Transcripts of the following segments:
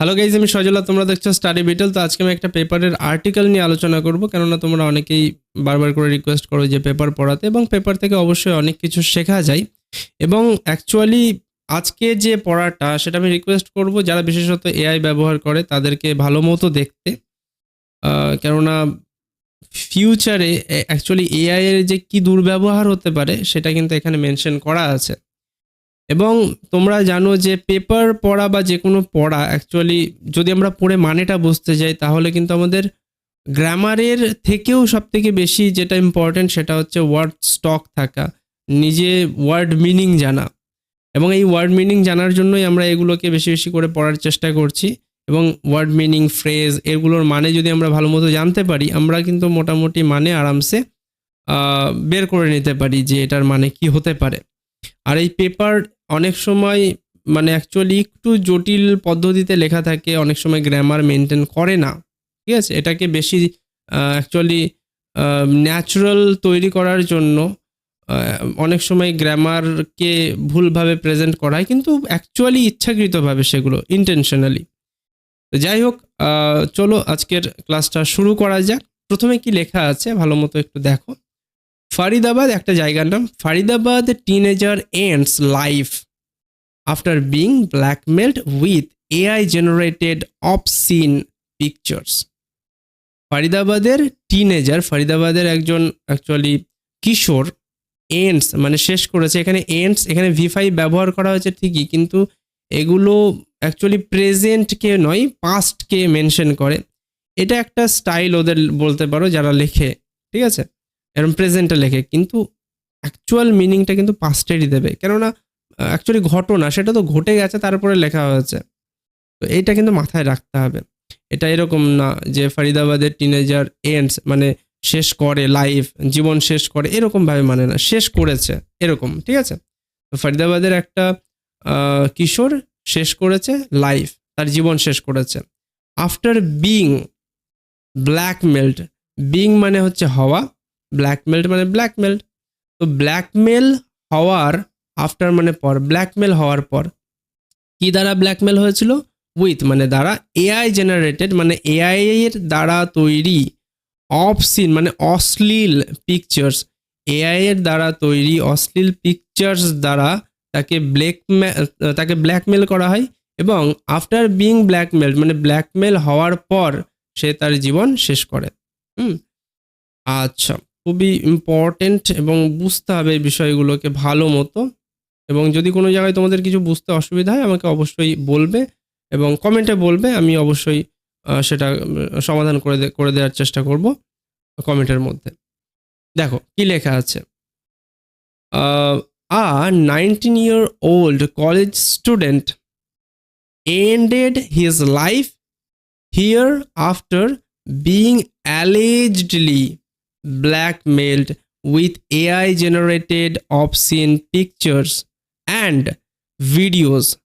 Hello guys আমি সজলা তোমরা দেখছ স্টাডি বিটেল তো আজকে আমি একটা পেপারের আর্টিকেল নিয়ে আলোচনা করব, কেননা তোমরা অনেকেই বারবার করে রিকোয়েস্ট করো যে পেপার পড়াতে, এবং পেপার থেকে অবশ্যই অনেক কিছু শেখা যায়। এবং অ্যাকচুয়ালি আজকে যে পড়াটা, সেটা আমি রিকোয়েস্ট করব যারা বিশেষত এআই ব্যবহার করে, তাদেরকে ভালো মতো দেখতে। কেননা ফিউচারে অ্যাকচুয়ালি এআই এর যে কি দুর্ব্যবহার হতে পারে, সেটা কিন্তু এখানে মেনশন করা আছে। এবং তোমরা জানো যে পেপার পড়া বা যে কোনো পড়া অ্যাকচুয়ালি যদি আমরা পড়ে মানেটা বুঝতে যাই, তাহলে কিন্তু আমাদের গ্রামারের থেকেও সব থেকে বেশি যেটা ইম্পর্টেন্ট সেটা হচ্ছে ওয়ার্ড স্টক থাকা, নিজে ওয়ার্ড মিনিং জানা। এবং এই ওয়ার্ড মিনিং জানার জন্যই আমরা এগুলোকে বেশি বেশি করে পড়ার চেষ্টা করছি। এবং ওয়ার্ড মিনিং ফ্রেজ এগুলোর মানে যদি আমরা ভালো মতো জানতে পারি, আমরা কিন্তু মোটামুটি মানে আরামসে বের করে নিতে পারি যে এটার মানে কি হতে পারে। আর এই পেপার অনেক সময় মানে অ্যাকচুয়ালি একটু জটিল পদ্ধতিতে লেখা থাকে, অনেক সময় গ্রামার মেনটেন করে না। ঠিক আছে? এটাকে বেশি অ্যাকচুয়ালি ন্যাচারাল তৈরি করার জন্য অনেক সময় গ্রামারকে ভুলভাবে প্রেজেন্ট করা হয় কিন্তু অ্যাকচুয়ালি ইচ্ছাকৃতভাবে সেগুলো ইন্টেনশনালি যাই হোক চলো আজকের ক্লাসটা শুরু করা যাক। প্রথমে কি লেখা আছে? ভালো মতো একটু দেখো। ফারিদাবাদ, একটা জায়গার নাম Faridabad teenager ends life after being blackmailed with AI generated obscene pictures ফারিদাবাদের teenager ফারিদাবাদের একজন অ্যাকচুয়ালি কিশোর এন্ডস মানে শেষ করেছে। এখানে এন্ডস এখানে ভি ফাইভ ব্যবহার করা হয়েছে ঠিকই, কিন্তু এগুলো অ্যাকচুয়ালি প্রেজেন্টকে নয় পাস্টকে মেনশন করে। এটা একটা স্টাইল ওদের বলতে পারো যারা লেখে, ঠিক আছে? এরকম প্রেজেন্টে লেখে, কিন্তু অ্যাকচুয়াল মিনিংটা কিন্তু পাস্টেরই দেবে। কেননা অ্যাকচুয়ালি ঘটনা, সেটা তো ঘটে গেছে, তারপরে লেখা হয়েছে। তো এইটা কিন্তু মাথায় রাখতে হবে। এটা এরকম না যে ফরিদাবাদের টিনেজার এন্ডস মানে শেষ করে লাইফ জীবন শেষ করে, এরকম ভাবে মানে না, শেষ করেছে, এরকম, ঠিক আছে? ফরিদাবাদের একটা কিশোর শেষ করেছে লাইফ তার জীবন শেষ করেছে। আফটার বিং ব্ল্যাকমেল্ড বিং মানে হচ্ছে হওয়া ব্ল্যাকমেল্ড মানে ব্ল্যাকমেল্ড তো ব্ল্যাকমেল হওয়ার আফটার মানে পর ব্ল্যাকমেল হওয়ার পর কি দ্বারা ব্ল্যাকমেল হয়েছিল? উইথ মানে দ্বারা এআই জেনারেটেড মানে এআই এর দ্বারা তৈরি অফসিন মানে অশ্লীল পিকচার্স এআই এর দ্বারা তৈরি অশ্লীল পিকচার্স দ্বারা তাকে ব্ল্যাক তাকে ব্ল্যাকমেল করা হয় এবং আফটার বিং ব্ল্যাকমেল মানে ব্ল্যাকমেল হওয়ার পর সে তার জীবন শেষ করে। হুম? আচ্ছা। খুবই ইম্পর্টেন্ট এবং বুঝতে হবে এই বিষয়গুলোকে ভালো মতো। এবং যদি কোনো জায়গায় তোমাদের কিছু বুঝতে অসুবিধা হয়, আমাকে অবশ্যই বলবে এবং কমেন্টে বলবে, আমি অবশ্যই সেটা সমাধান করে করে দেওয়ার চেষ্টা করব কমেন্টের মধ্যে। দেখো, কি লেখা আছে? A nineteen year old college student ended his life here after being allegedly blackmailed with AI generated obscene pictures and videos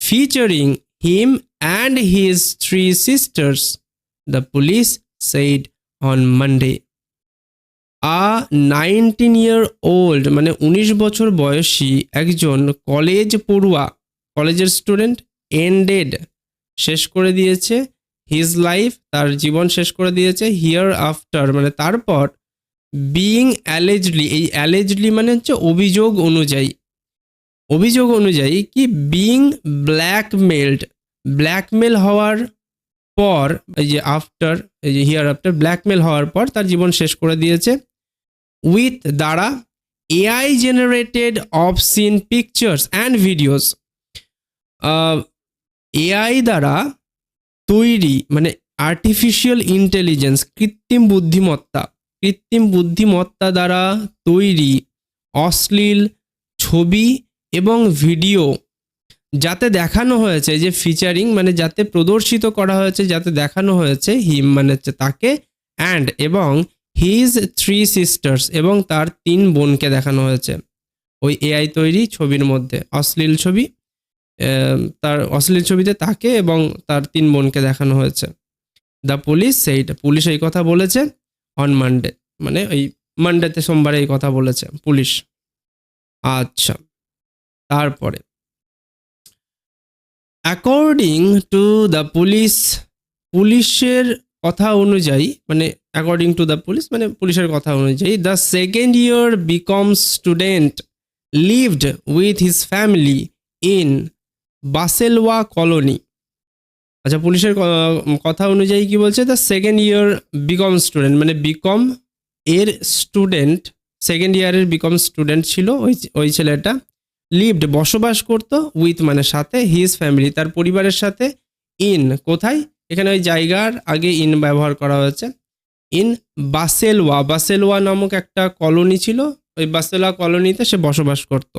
featuring him and his three sisters, the police said on Monday. A nineteen year old মানে উনিশ বছর বয়সী একজন college পড়ুয়া কলেজের student ended শেষ করে দিয়েছে হিজ লাইফ তার জীবন শেষ করে দিয়েছে হিয়ার আফটার মানে তারপর বিইং অ্যালেজডলি এই অ্যালেজডলি মানে হচ্ছে অভিযোগ অনুযায়ী। অভিযোগ অনুযায়ী কি? বিইং ব্ল্যাকমেলড ব্ল্যাকমেল হওয়ার পর, এই যে আফটার এই যে হিয়ার আফটার ব্ল্যাকমেল হওয়ার পর তার জীবন শেষ করে দিয়েছে উইথ দ্বারা AI generated obscene pictures and videos AI দ্বারা তৈরি মানে আর্টিফিশিয়াল ইন্টেলিজেন্স কৃত্রিম বুদ্ধিমত্তা কৃত্রিম বুদ্ধিমত্তা দ্বারা তৈরি অশ্লীল ছবি এবং ভিডিও যাতে দেখানো হয়েছে যে ফিচারিং মানে যাতে প্রদর্শিত করা হয়েছে, যাতে দেখানো হয়েছে হিম মানে হচ্ছে তাকে অ্যান্ড এবং হিজ থ্রি সিস্টার্স এবং তার তিন বোনকে দেখানো হয়েছে। ওই এআই তৈরি ছবির মধ্যে, অশ্লীল ছবি তার অশ্লীল ছবিতে তাকে এবং তার তিন বোনকে দেখানো হয়েছে। দ্য পুলিশ সেইটা পুলিশ এই কথা বলেছে অন মানডে মানে ওই মানডেতে সোমবারে এই কথা বলেছে পুলিশ। আচ্ছা তারপরে। অ্যাকর্ডিং টু দ্য পুলিশ পুলিশের কথা অনুযায়ী মানে অ্যাকর্ডিং টু দ্য পুলিশ মানে পুলিশের কথা অনুযায়ী the second year BCom student lived with his family in Baselwa colony আচ্ছা পুলিশের কথা অনুযায়ী কি বলছে? The second year BCom student মানে বিকম এর স্টুডেন্ট সেকেন্ড ইয়ারের বিকম স্টুডেন্ট ছিল ওই ওই ছেলেটা। লিভড বসবাস করত উইথ মানে সাথে হিজ ফ্যামিলি তার পরিবারের সাথে। ইন কোথায়? এখানে ওই জায়গার আগে ইন ব্যবহার করা হয়েছে। ইন বাসেলওয়া বাসেলওয়া নামক একটা কলোনি ছিল। ওই বাসেলওয়া কলোনিতে সে বসবাস করত।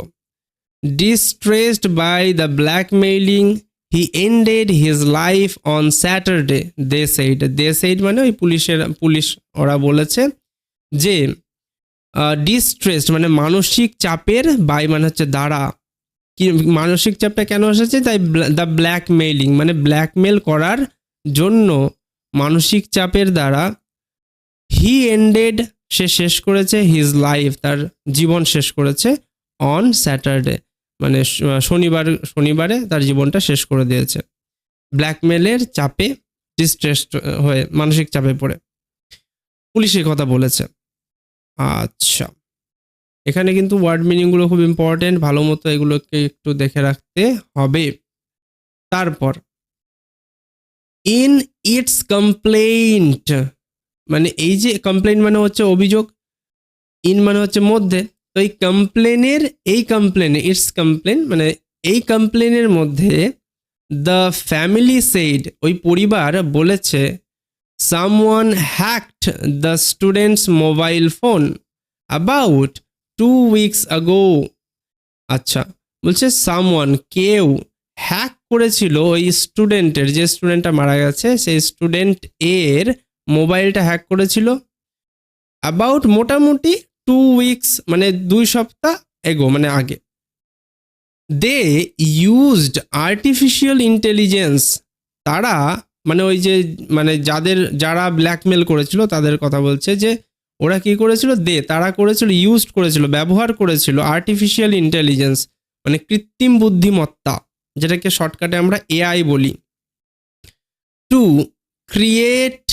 Distressed by the blackmailing he ended his life on Saturday they said they said মানে ওই পুলিশের, পুলিশ ওরা বলেছে যে ডিস্ট্রেসড মানে মানসিক চাপের বাই মানে হচ্ছে দ্বারা। কি মানসিক চাপটা কেন এসেছে? তাই দ্য ব্ল্যাকমেইলিং মানে ব্ল্যাকমেল করার জন্য মানসিক চাপের দ্বারা হি এন্ডেড সে শেষ করেছে হিজ লাইফ তার জীবন শেষ করেছে অন স্যাটারডে মানে শনিবার, শনিবারে তার জীবনটা শেষ করে দিয়েছে। ব্ল্যাকমেলের চাপে ডিস্ট্রেস হয়ে, মানসিক চাপে পড়ে। পুলিশ এই কথা বলেছে। আচ্ছা। এখানে কিন্তু ওয়ার্ড মিনিংগুলো খুব ইম্পর্টেন্ট ভালো মতো এগুলোকে একটু দেখে রাখতে হবে। তারপর ইন ইটস কমপ্লেইন্ট মানে এই যে কমপ্লেইন মানে হচ্ছে অভিযোগ ইন মানে হচ্ছে মধ্যে তো এই কমপ্লেনের, এই কমপ্লেনে, ইটস কমপ্লেন মানে এই কমপ্লেনের মধ্যে দ্য ফ্যামিলি সেইড, ওই পরিবার বলেছে someone hacked the student's mobile phone about two weeks ago আচ্ছা বলছে সামওয়ান কেউ হ্যাক করেছিল ওই স্টুডেন্টের যে স্টুডেন্টটা মারা গেছে, সেই স্টুডেন্ট এর মোবাইলটা হ্যাক করেছিল অ্যাবাউট মোটামুটি টু উইকস মানে দুই সপ্তাহ এগো মানে আগে। দে ইউজড আর্টিফিশিয়াল ইন্টেলিজেন্স তারা মানে ওই যে মানে যাদের, যারা ব্ল্যাকমেল করেছিল, তাদের কথা বলছে যে, ওরা কি করেছিল? দে তারা করেছিল ইউজ করেছিল, ব্যবহার করেছিল আর্টিফিশিয়াল ইন্টেলিজেন্স মানে কৃত্রিম বুদ্ধিমত্তা, যেটাকে শর্টকাটে আমরা এআই বলি। To create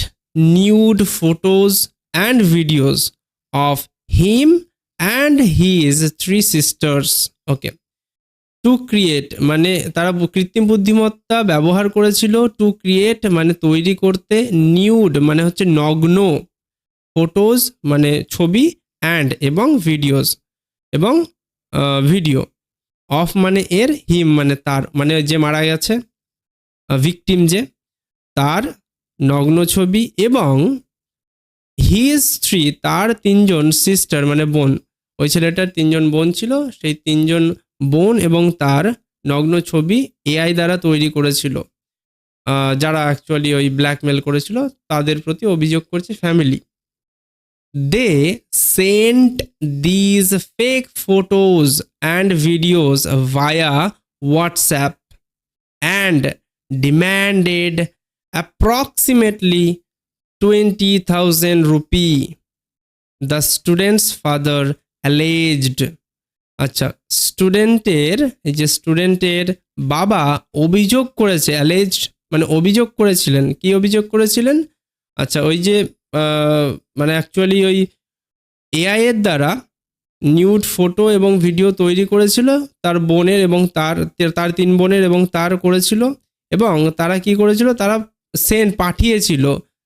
nude photos and videos of him and his three sisters okay to create মানে তারা কৃত্রিম বুদ্ধিমত্তা ব্যবহার করেছিল টু ক্রিয়েট মানে তৈরি করতে নিউড মানে হচ্ছে নগ্ন ফটোজ মানে ছবি অ্যান্ড এবং ভিডিওস এবং ভিডিও অফ মানে এর হিম মানে তার মানে যে মারা গেছে ভিকটিম যে, তার নগ্ন ছবি এবং হিজ থ্রি তার তিনজন সিস্টার মানে বোন। ওই ছেলেটার তিনজন বোন ছিল, সেই তিনজন বোন এবং তার নগ্ন ছবি এআই দ্বারা তৈরি করেছিল। যারা অ্যাকচুয়ালি ওই ব্ল্যাকমেল করেছিল, তাদের প্রতি অভিযোগ করছে family they sent these fake photos and videos via WhatsApp and demanded approximately twenty thousand rupee the student's father alleged আচ্ছা স্টুডেন্টের এই যে স্টুডেন্টের বাবা অভিযোগ করেছে অ্যালেজড মানে অভিযোগ করেছিলেন। কি অভিযোগ করেছিলেন? আচ্ছা ওই যে মানে অ্যাকচুয়ালি ওই এআই এর দ্বারা নিউড ফটো এবং ভিডিও তৈরি করেছিল, তার বোনের এবং তার তার তিন বোনের এবং তার করেছিল, এবং তারা কি করেছিল? তারা সেন্ড পাঠিয়েছিল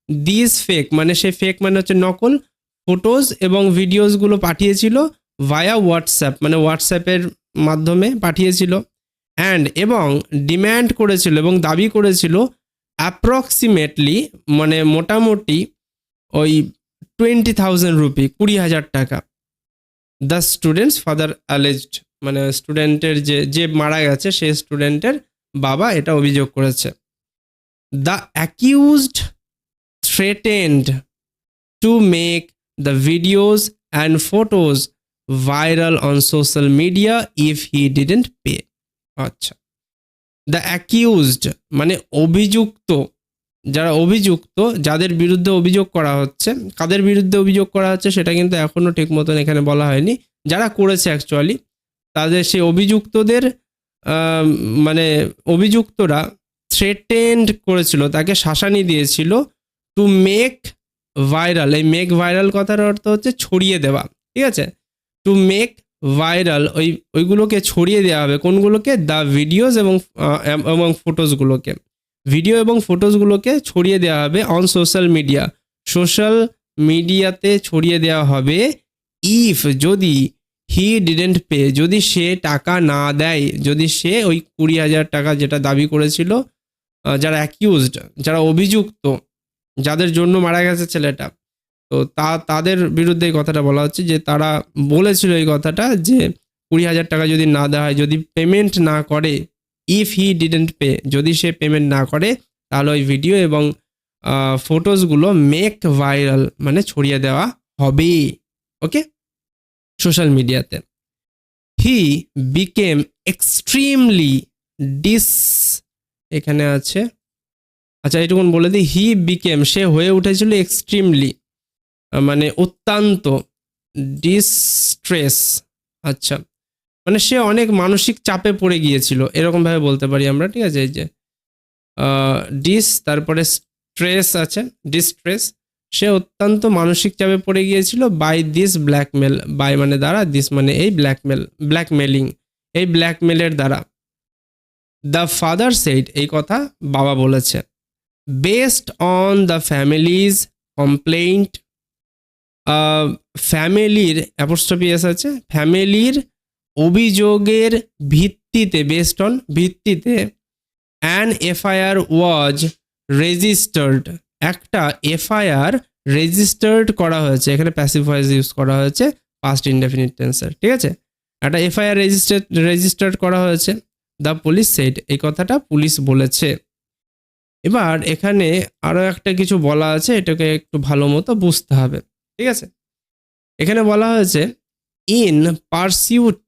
দিস ফেক মানে সে ফেক মানে হচ্ছে নকল ফটোজ এবং ভিডিওসগুলো পাঠিয়েছিল ভায়া হোয়াটসঅ্যাপ মানে হোয়াটসঅ্যাপের মাধ্যমে পাঠিয়েছিল। অ্যান্ড এবং ডিম্যান্ড করেছিল এবং দাবি করেছিল অ্যাপ্রক্সিমেটলি মানে মোটামুটি ওই টোয়েন্টি থাউজেন্ড রুপি কুড়ি হাজার টাকা। দ্য স্টুডেন্টস ফাদার অ্যালেজড মানে স্টুডেন্টের যে যে মারা গেছে, সেই স্টুডেন্টের বাবা এটা অভিযোগ করেছে। The accused threatened to make the videos and photos viral on social media if he didn't pay আচ্ছা। দ্য অ্যাকিউজড মানে অভিযুক্ত, যারা অভিযুক্ত, যাদের বিরুদ্ধে অভিযোগ করা হচ্ছে, কাদের বিরুদ্ধে অভিযোগ করা হচ্ছে সেটা কিন্তু এখনও ঠিক মতন এখানে বলা হয়নি। যারা করেছে অ্যাকচুয়ালি তাদের সেই অভিযুক্তদের মানে অভিযুক্তরা থ্রেটেন্ড করেছিল, তাকে শাসানি দিয়েছিল টু মেক ভাইরাল এই মেক ভাইরাল কথার অর্থ হচ্ছে ছড়িয়ে দেওয়া, ঠিক আছে? টু মেক ভাইরাল ওই, ওইগুলোকে ছড়িয়ে দেওয়া হবে, কোনগুলোকে? দ্য ভিডিওস এবং এবং ফটোসগুলোকে ভিডিও এবং ফটোসগুলোকে ছড়িয়ে দেওয়া হবে অন সোশ্যাল মিডিয়া সোশ্যাল মিডিয়াতে ছড়িয়ে দেওয়া হবে ইফ যদি হি ডিডেন্ট পে যদি সে টাকা না দেয়, যদি সে ওই কুড়ি হাজার টাকা যেটা দাবি করেছিল যারা অ্যাকিউজড যারা অভিযুক্ত যাদের জন্য মারা গেছে ছেলেটা। তো তা, তাদের বিরুদ্ধে এই কথাটা বলা হচ্ছে যে তারা বলেছিল এই কথাটা যে কুড়ি হাজার টাকা যদি না দেওয়া হয়, যদি পেমেন্ট না করে ইফ হি ডিডেন্ট পে যদি সে পেমেন্ট না করে, তাহলে ওই ভিডিও এবং ফটোসগুলো মেক ভাইরাল মানে ছড়িয়ে দেওয়া হবে। ওকে সোশ্যাল মিডিয়াতে হি বিকেম এক্সট্রিমলি ডিস এখানে আছে। আচ্ছা এটুকুন বলে দিই হি বিকেম সে হয়ে উঠেছিল এক্সট্রিমলি মানে অত্যন্ত ডিস্ট্রেস আচ্ছা মানে সে অনেক মানসিক চাপে পড়ে গিয়েছিল এরকম ভাবে বলতে পারি আমরা, ঠিক আছে, এই যে ডিস তারপরে স্ট্রেস আছে ডিস্ট্রেস সে অত্যন্ত মানসিক চাপে পড়ে গিয়েছিল বাই দিস ব্ল্যাকমেল বাই মানে দ্বারা দিস মানে এই ব্ল্যাকমেল ব্ল্যাকমেলিং এই ব্ল্যাকমেলের দ্বারা। দ্য ফাদার সেইড এই কথা বাবা বলেছে। Based on the family's complaint ফ্যামিলির অ্যাপোস্ট্রপিয়াস আছে ফ্যামিলির অভিযোগের ভিত্তিতে বেসড অন ভিত্তিতে অ্যান এফআইআর ওয়াজ রেজিস্টার্ড একটা এফআইআর রেজিস্টার্ড করা হয়েছে। এখানে ভয়েস ইউজ করা হয়েছে পাস্ট ইনডেফিনিট টেন্সার ঠিক আছে? একটা এফআইআর রেজিস্টার রেজিস্টার্ড করা হয়েছে। দ্য পুলিশ সেট এই কথাটা পুলিশ বলেছে। এবার এখানে আরও একটা কিছু বলা আছে, এটাকে একটু ভালো মতো বুঝতে হবে। ঠিক আছে? এখানে বলা হয়েছে ইন পারসিউট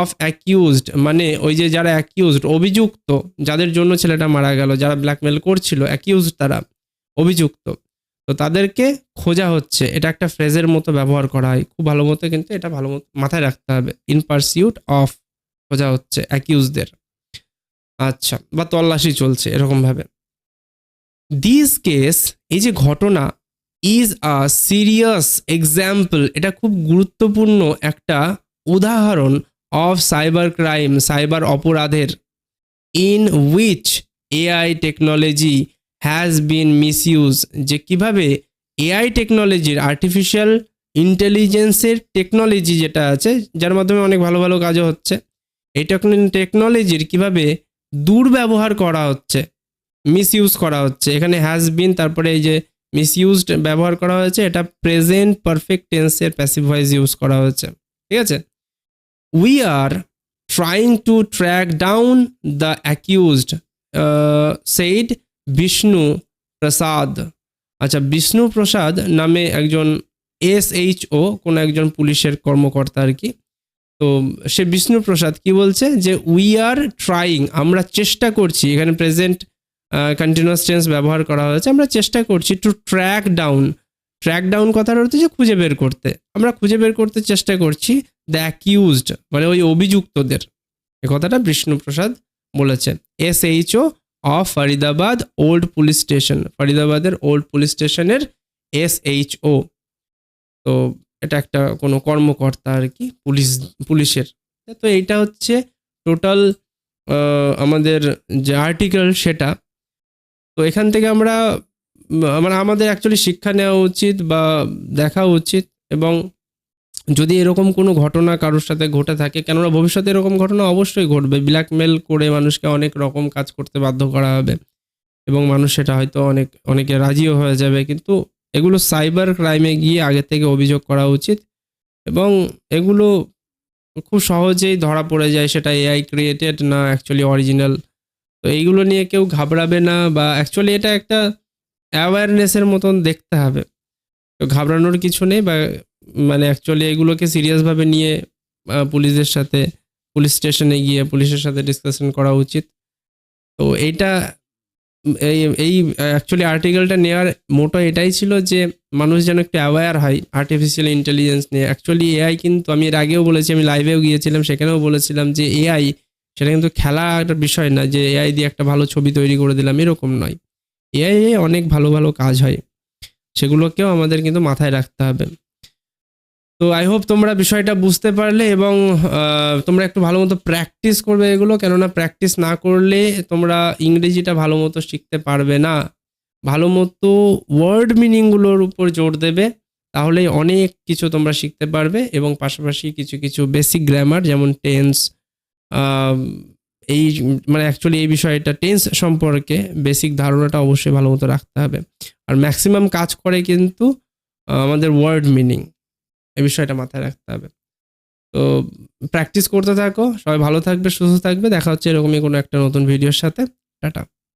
অফ অ্যাকিউজড মানে ওই যে যারা অ্যাকিউজড অভিযুক্ত, যাদের জন্য ছেলেটা মারা গেল, যারা ব্ল্যাকমেল করছিল অ্যাকিউজড তারা, অভিযুক্ত। তো তাদেরকে খোঁজা হচ্ছে। এটা একটা ফ্রেজের মতো ব্যবহার করা হয়। খুব ভালো মতো কিন্তু এটা ভালো মতো মাথায় রাখতে হবে। ইন পারসিউট অফ খোঁজা হচ্ছে অ্যাকিউজদের আচ্ছা বা তল্লাশি চলছে, এরকম ভাবে। দিস কেস এই যে ঘটনা ইজ আ সিরিয়াস এক্সাম্পল এটা খুব গুরুত্বপূর্ণ একটা উদাহরণ অফ সাইবার ক্রাইম সাইবার অপরাধের in which AI technology has been misuse যে কীভাবে এআই টেকনোলজির আর্টিফিশিয়াল ইন্টেলিজেন্সের টেকনোলজি যেটা আছে, যার মাধ্যমে অনেক ভালো ভালো কাজও হচ্ছে, এই টেকনোলজির কীভাবে দুর্ব্যবহার করা হচ্ছে মিসইউজ করা হচ্ছে। এখানে হ্যাজ বিন তারপরে এই যে মিসইউজড ব্যবহার করা হয়েছে, এটা প্রেজেন্ট পারফেক্ট টেন্সের প্যাসিভ ভয়েস ইউজ করা হয়েছে। ঠিক আছে? We are trying to track down the accused said Vishnu Prasad আচ্ছা বিষ্ণু প্রসাদ নামে একজন এস এইচ ও কোনো একজন পুলিশের কর্মকর্তা আর কি। তো সে বিষ্ণু প্রসাদ কি বলছে? যে উই আর ট্রাইং আমরা চেষ্টা করছি, এখানে প্রেজেন্ট কন্টিনিউয়াস টেন্স ব্যবহার করা হয়েছে। আমরা চেষ্টা করছি to track down track down কথার অর্থ যে খুঁজে বের করতে। আমরা খুঁজে বের করতে চেষ্টা করছি দ্য অ্যাকিউজড মানে ওই অভিযুক্তদের। এ কথাটা বিষ্ণুপ্রসাদ বলেছে S H O of Faridabad old police station ফরিদাবাদের old police স্টেশনের এস এইচ ও তো এটা একটা কোনো কর্মকর্তা আর কি, পুলিশ, পুলিশের। তো এইটা হচ্ছে টোটাল আমাদের যে আর্টিকেল সেটা তো এখান থেকে আমরা মানে আমাদের অ্যাকচুয়ালি শিক্ষা নেওয়া উচিত বা দেখা উচিত এবং যদি এরকম কোনো ঘটনা কারোর সাথে ঘটে থাকে, কেননা ভবিষ্যতে এরকম ঘটনা অবশ্যই ঘটবে। ব্ল্যাকমেল করে মানুষকে অনেক রকম কাজ করতে বাধ্য করা হবে এবং মানুষ সেটা হয়তো অনেক, অনেকে রাজিও হয়ে যাবে। কিন্তু এগুলো সাইবার ক্রাইমে গিয়ে আগে থেকে অভিযোগ করা উচিত এবং এগুলো খুব সহজেই ধরা পড়ে যায়, সেটা এআই ক্রিয়েটেড না অ্যাকচুয়ালি অরিজিনাল তো এইগুলো নিয়ে কেউ ঘাবড়াবে না বা অ্যাকচুয়ালি এটা একটা অ্যাওয়ারনেসের মতন দেখতে হবে। তো ঘাবড়ানোর কিছু নেই বা মানে অ্যাকচুয়ালি এগুলোকে সিরিয়াসভাবে নিয়ে পুলিশের সাথে, পুলিশ স্টেশনে গিয়ে পুলিশের সাথে ডিসকাশন করা উচিত। তো এইটা, এই এই অ্যাকচুয়ালি আর্টিকেলটা নেওয়ার মোটো এটাই ছিল যে মানুষ যেন একটু অ্যাওয়্যার হয় আর্টিফিশিয়াল ইন্টেলিজেন্স নিয়ে। অ্যাকচুয়ালি এআই কিন্তু আমি এর আগেও বলেছি, আমি লাইভেও গিয়েছিলাম, সেখানেও বলেছিলাম যে এআই সেটা কিন্তু খেলা একটা বিষয় না যে এআই দিয়ে একটা ভালো ছবি তৈরি করে দিলাম, এরকম নয়। এআই অনেক ভালো ভালো কাজ হয়, সেগুলোকেও আমাদের কিন্তু মাথায় রাখতে হবে। তো আই হোপ তোমরা বিষয়টা বুঝতে পারলে এবং তোমরা একটু ভালো মতো প্র্যাকটিস করবে এগুলো, কেননা প্র্যাকটিস না করলে তোমরা ইংরেজিটা ভালো মতো শিখতে পারবে না। ভালো মতো ওয়ার্ড মিনিংগুলোর উপর জোর দেবে, তাহলে অনেক কিছু তোমরা শিখতে পারবে এবং পাশাপাশি কিছু কিছু বেসিক গ্রামার যেমন টেন্স এই মানে অ্যাকচুয়ালি এই বিষয়টা টেন্স সম্পর্কে বেসিক ধারণাটা অবশ্যই ভালো মতো রাখতে হবে। আর ম্যাক্সিমাম কাজ করে কিন্তু আমাদের ওয়ার্ড মিনিং এই বিষয়টা মাথায় রাখতে হবে। তো প্র্যাকটিস করতে থাকো, সবাই ভালো থাকবে, সুস্থ থাকবে, দেখা হচ্ছে এরকমই কোনো একটা নতুন ভিডিওর সাথে। টাটা।